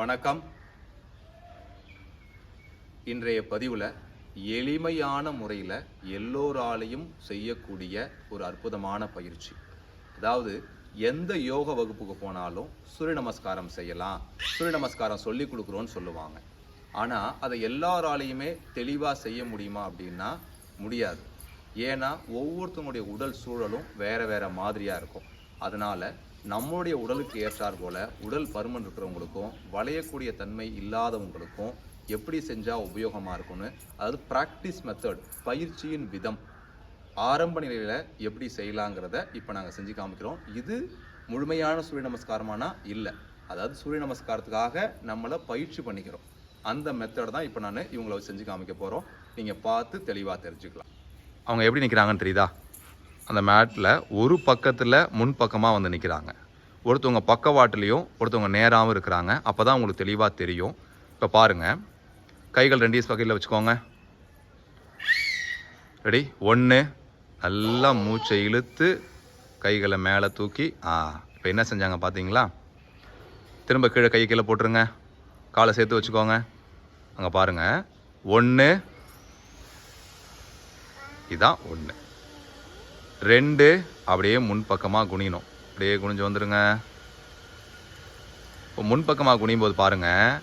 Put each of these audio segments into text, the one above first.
வணக்கம். இன்றைய பதிவில் எளிமையான முறையில் எல்லோராலையும் செய்யக்கூடிய ஒரு அற்புதமான பயிற்சி. அதாவது எந்த யோக வகுப்புக்கு போனாலும் சூரிய நமஸ்காரம் செய்யலாம் சூரிய நமஸ்காரம் சொல்லி கொடுக்குறோன்னு சொல்லுவாங்க. ஆனால் அதை எல்லாராலையுமே தெளிவாக செய்ய முடியுமா அப்படின்னா முடியாது. ஏன்னா ஒவ்வொருத்தவங்களுடைய உடல் சூழலும் வேறு வேறு மாதிரியாக இருக்கும். அதனால் நம்மளுடைய உடலுக்கு ஏற்றார் போல உடல் பருமன் இருக்கிறவங்களுக்கும் வளையக்கூடிய தன்மை இல்லாதவங்களுக்கும் எப்படி செஞ்சால் உபயோகமாக இருக்கும்னு அதாவது ப்ராக்டிஸ் மெத்தட் பயிற்சியின் விதம் ஆரம்ப நிலையில் எப்படி செய்யலாங்கிறத இப்போ நாங்கள் செஞ்சு காமிக்கிறோம். இது முழுமையான சூரிய நமஸ்காரமானா இல்லை. அதாவது சூரிய நமஸ்காரத்துக்காக நம்மளை பயிற்சி பண்ணிக்கிறோம். அந்த மெத்தட் தான் இப்போ நான் இவங்களை செஞ்சு காமிக்க போகிறோம் நீங்கள் பார்த்து தெளிவாக தெரிஞ்சுக்கலாம். அவங்க எப்படி நிற்கிறாங்கன்னு தெரியுதா? அந்த மேட்டில் ஒரு பக்கத்தில் முன் பக்கமாக வந்து நிற்கிறாங்க ஒருத்தவங்க பக்கவாட்டிலையும் ஒருத்தவங்க நேராகவும் இருக்கிறாங்க. அப்போ தான் உங்களுக்கு தெளிவாக தெரியும். இப்போ பாருங்கள் கைகள் ரெண்டு பக்கத்தில் வச்சுக்கோங்க. ரெடி ஒன்று நல்லா மூச்சை இழுத்து கைகளை மேலே தூக்கி ஆ இப்போ என்ன செஞ்சாங்க பார்த்தீங்களா திரும்ப கீழே கை கீழே போட்டுருங்க. காலை சேர்த்து வச்சுக்கோங்க. அங்கே பாருங்கள் ஒன்று இதான் ஒன்று ரெண்டு அப்படியே முன்பக்கமாக குனியணும். அப்படியே குனிஞ்சு வந்துடுங்க இப்போ முன்பக்கமாக குனியும் போது பாருங்கள்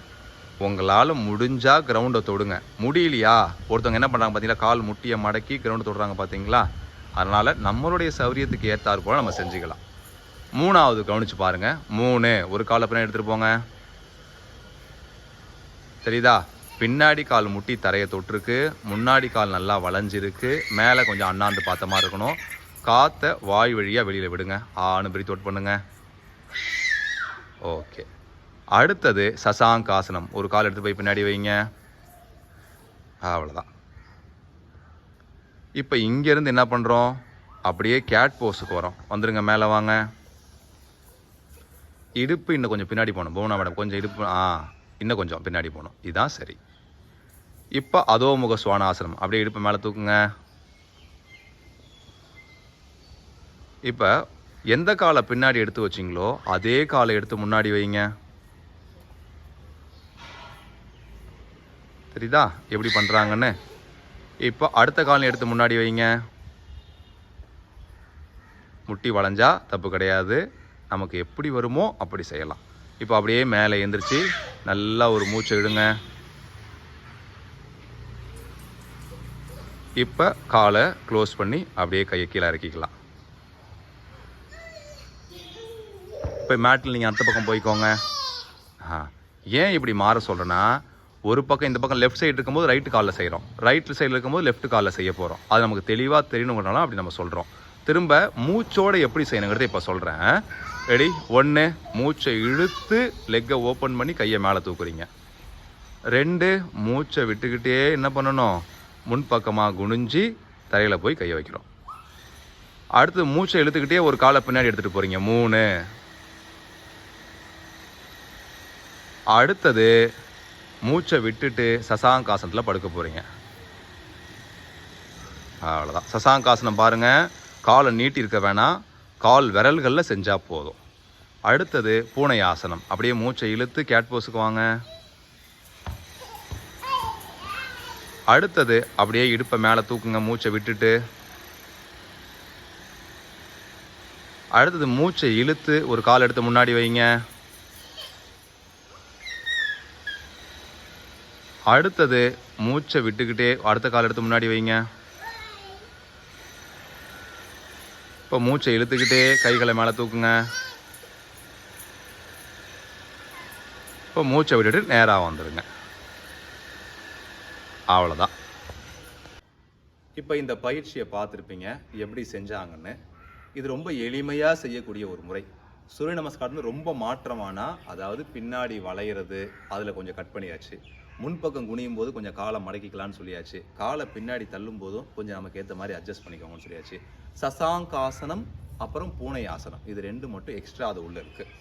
உங்களால் முடிஞ்சால் கிரவுண்டை தொடுங்க. முடியலையா? ஒருத்தவங்க என்ன பண்ணுறாங்க பார்த்தீங்களா கால் முட்டியை மடக்கி கிரவுண்டு தொடுறாங்க பார்த்தீங்களா அதனால் நம்மளுடைய சௌரியத்துக்கு ஏற்றாறு போல் நம்ம செஞ்சுக்கலாம். மூணாவது கவனிச்சு பாருங்கள் மூணு ஒரு கால் அப்புறம் எடுத்துகிட்டு போங்க. தெரியுதா? பின்னாடி கால் முட்டி தரையை தொட்டிருக்கு. முன்னாடி கால் நல்லா வளைஞ்சிருக்கு. மேலே கொஞ்சம் அண்ணாந்து பார்த்த மாதிரி இருக்கணும். காற்றை வாய் வழியாக வெளியில் விடுங்க. ஆணு பிரித்து அவுட் பண்ணுங்க. ஓகே. அடுத்தது சசாங்காசனம். ஒரு கால் எடுத்து போய் பின்னாடி வைங்க. அவ்வளோதான் இப்போ இங்கேருந்து என்ன பண்ணுறோம் அப்படியே கேட் போஸுக்கு வரோம். வந்துடுங்க மேலே வாங்க. இடுப்பு இன்னும் கொஞ்சம் பின்னாடி போகணும். போகணும் மேடம் கொஞ்சம் இடுப்பு ஆ இன்னும் கொஞ்சம் பின்னாடி போகணும். இதுதான் சரி. இப்போ அதோமுக சுவானாசனம். அப்படியே இடுப்பு மேலே தூக்குங்க. இப்போ எந்த காலை பின்னாடி எடுத்து வச்சிங்களோ அதே காலை எடுத்து முன்னாடி வைங்க. தெரியுதா? எப்படி பண்ணுறாங்கன்னு இப்போ அடுத்த காலம் எடுத்து முன்னாடி வைங்க. முட்டி வளைஞ்சா தப்பு கிடையாது. நமக்கு எப்படி வருமோ அப்படி செய்யலாம். இப்போ அப்படியே மேலே எழுந்திரிச்சு நல்லா ஒரு மூச்சை விடுங்க இப்போ காலை க்ளோஸ் பண்ணி அப்படியே கையை கீழே இறக்கிக்கலாம். இப்போ மேட்டில் நீங்கள் அந்த பக்கம் போய்க்கோங்க. ஆ ஏன் இப்படி மாற சொல்கிறேன்னா ஒரு பக்கம் இந்த பக்கம் லெஃப்ட் சைடு இருக்கும்போது ரைட்டு காலில் செய்கிறோம் ரைட் சைடில் இருக்கும்போது லெஃப்ட் காலில் செய்ய போகிறோம் அது நமக்கு தெளிவாக தெரியணுங்கிறனால அப்படி நம்ம சொல்கிறோம் திரும்ப மூச்சோடு எப்படி செய்யணுங்கிறத இப்போ சொல்கிறேன் ரெடி ஒன்று மூச்சை இழுத்து லெக்கை ஓப்பன் பண்ணி கையை மேலே தூக்குறீங்க. ரெண்டு மூச்சை விட்டுக்கிட்டே என்ன பண்ணணும்? முன்பக்கமாக குனிஞ்சு தரையில் போய் கையை வைக்கிறோம். அடுத்து மூச்சை இழுத்துக்கிட்டே ஒரு காலை பின்னாடி எடுத்துகிட்டு போகிறீங்க மூணு அடுத்தது மூச்சை விட்டுட்டு சசாங்காசனத்தில் படுக்க போகிறீங்க அவ்வளோதான் சசாங்காசனம் பாருங்கள் காலை நீட்டி இருக்க வேணாம். கால் விரல்களில் செஞ்சால் போதும். அடுத்தது பூனை ஆசனம் அப்படியே மூச்சை இழுத்து கேட் போஸுக்கு வாங்க. அடுத்தது அப்படியே இடுப்பை மேலே தூக்குங்க மூச்சை விட்டுட்டு. அடுத்தது மூச்சை இழுத்து ஒரு கால் எடுத்து முன்னாடி வைங்க. அடுத்தது மூச்சை விட்டுக்கிட்டே அடுத்த கால் எடுத்து முன்னாடி வைங்க. இப்போ மூச்சை இழுத்துக்கிட்டே கைகளை மேலே தூக்குங்க. இப்போ மூச்சை விட்டுட்டு நேராக வந்துடுங்க. அவ்வளோதான் இப்போ இந்த பயிற்சியை பார்த்துருப்பீங்க எப்படி செஞ்சாங்கன்னு. இது ரொம்ப எளிமையாக செய்யக்கூடிய ஒரு முறை. சூரிய நமஸ்காரம் ரொம்ப மாற்றமானால் அதாவது பின்னாடி வளையிறது அதில் கொஞ்சம் கட் பண்ணியாச்சு. முன்பக்கம் குனியும் போது கொஞ்சம் காலை மடக்கிக்கலாம்னு சொல்லியாச்சு. காலை பின்னாடி தள்ளும் போதும் கொஞ்சம் நமக்கு ஏற்ற மாதிரி அட்ஜஸ்ட் பண்ணிக்கோங்கன்னு சொல்லியாச்சு. சசாங்காசனம் அப்புறம் பூனை ஆசனம் இது ரெண்டு மட்டும் எக்ஸ்ட்ரா அது உள்ளே இருக்குது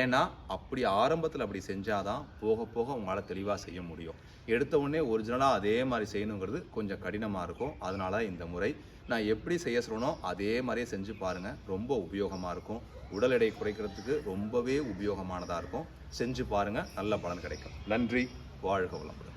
ஏன்னா அப்படி ஆரம்பத்தில் அப்படி செஞ்சாதான் போக போக உங்களால் தெளிவாக செய்ய முடியும். எடுத்த உடனே ஒரிஜினலாக அதே மாதிரி செய்யணுங்கிறது கொஞ்சம் கடினமாக இருக்கும். அதனால இந்த முறை நான் எப்படி செய்ய சொல்லணும் அதே மாதிரியே செஞ்சு பாருங்கள் ரொம்ப உபயோகமாக இருக்கும். உடல் எடை குறைக்கிறதுக்கு ரொம்பவே உபயோகமானதாக இருக்கும். செஞ்சு பாருங்கள் நல்ல பலன் கிடைக்கும். நன்றி. 我二十口老的。